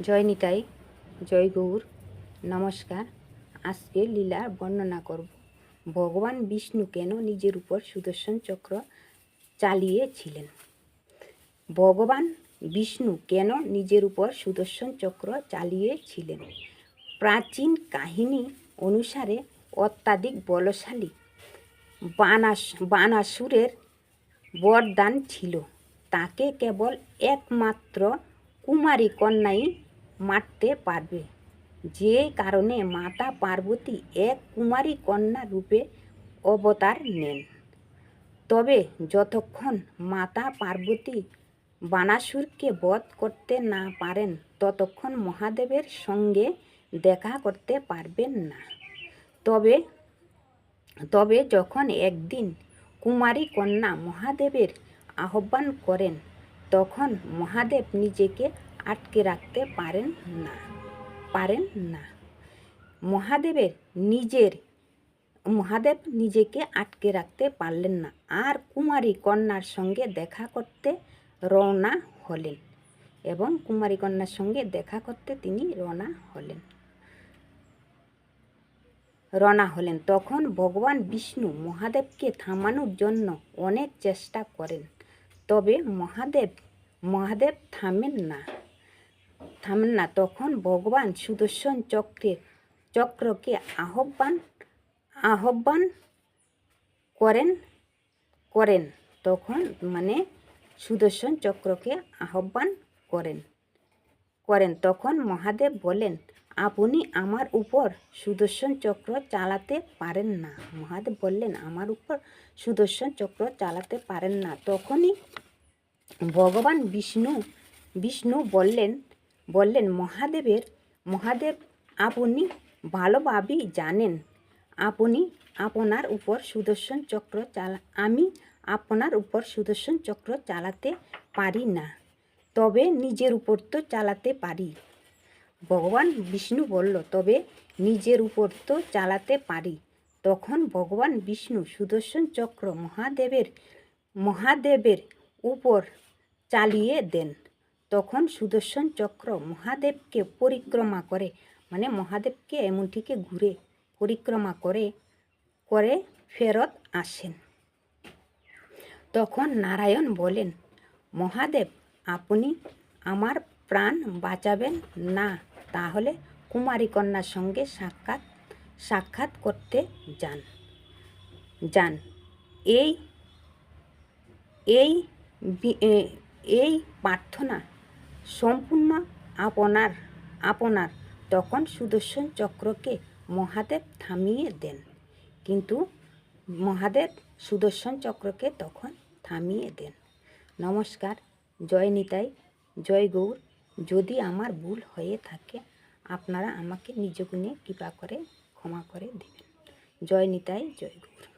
জয় নিতাই জয় গৌর। নমস্কার। আজকে লীলার বর্ণনা করব। ভগবান বিষ্ণু কেন নিজের উপর সুদর্শন চক্র চালিয়েছিলেন? ভগবান বিষ্ণু কেন নিজের উপর সুদর্শন চক্র চালিয়েছিলেন? প্রাচীন কাহিনী অনুসারে অত্যাধিক বলশালী বানাস, বানাসুরের বরদান ছিল। তাকে কেবল একমাত্র কুমারী কন্যাই মারতে পারবে। যে কারণে মাতা পার্বতী এক কুমারী কন্যা রূপে অবতার নেন। তবে যতক্ষণ মাতা পার্বতী বানাসুরকে বধ করতে না পারেন, ততক্ষণ মহাদেবের সঙ্গে দেখা করতে পারবেন না। তবে তবে যখন একদিন কুমারী কন্যা মহাদেবের আহ্বান করেন, তখন মহাদেব নিজেকে আটকে রাখতে পারেন না পারেন না। মহাদেবের নিজের, মহাদেব নিজেকে আটকে রাখতে পারলেন না। আর কুমারী কন্যার সঙ্গে দেখা করতে রওনা হলেন এবং কুমারী কন্যার সঙ্গে দেখা করতে তিনি রওনা হলেন। রওনা হলেন। তখন ভগবান বিষ্ণু মহাদেবকে থামানোর জন্য অনেক চেষ্টা করেন, তবে মহাদেব মহাদেব থামেন না। থামেন না তখন ভগবান সুদর্শন চক্রের চক্রকে আহ্বান আহ্বান করেন করেন। তখন মানে সুদর্শন চক্রকে আহ্বান করেন করেন। তখন মহাদেব বলেন, আপনি আমার উপর সুদর্শন চক্র চালাতে পারেন না। মহাদেব বললেন, আমার উপর সুদর্শন চক্র চালাতে পারেন না। তখনই ভগবান বিষ্ণু বিষ্ণু বললেন বললেন, মহাদেবের, মহাদেব আপনি ভালোভাবেই জানেন। আপনি আপনার উপর সুদর্শন চক্র চালা, আমি আপনার উপর সুদর্শন চক্র চালাতে পারি না। তবে নিজের উপর তো চালাতে পারি। ভগবান বিষ্ণু বলল, তবে নিজের উপর তো চালাতে পারি। তখন ভগবান বিষ্ণু সুদর্শন চক্র মহাদেবের মহাদেবের উপর চালিয়ে দেন। তখন সুদর্শন চক্র মহাদেবকে পরিক্রমা করে মানে মহাদেবকে এমনটিকে ঘুরে পরিক্রমা করে করে ফেরত আসেন। তখন নারায়ণ বলেন, মহাদেব, আপনি আমার প্রাণ বাঁচাবেন না, তাহলে কুমারী কন্যার সঙ্গে সাক্ষাৎ সাক্ষাৎ করতে যান যান। এই এই এই প্রার্থনা সম্পূর্ণ আপনার আপনার। তখন সুদর্শন চক্রকে মহাদেব থামিয়ে দেন। কিন্তু মহাদেব সুদর্শন চক্রকে তখন থামিয়ে দেন। নমস্কার, জয় নিতাই, জয় গৌর। যদি আমার ভুল হয়ে থাকে, আপনারা আমাকে নিজ গুণে কৃপা করে ক্ষমা করে দেবেন। জয় নিতাই, জয় গৌর।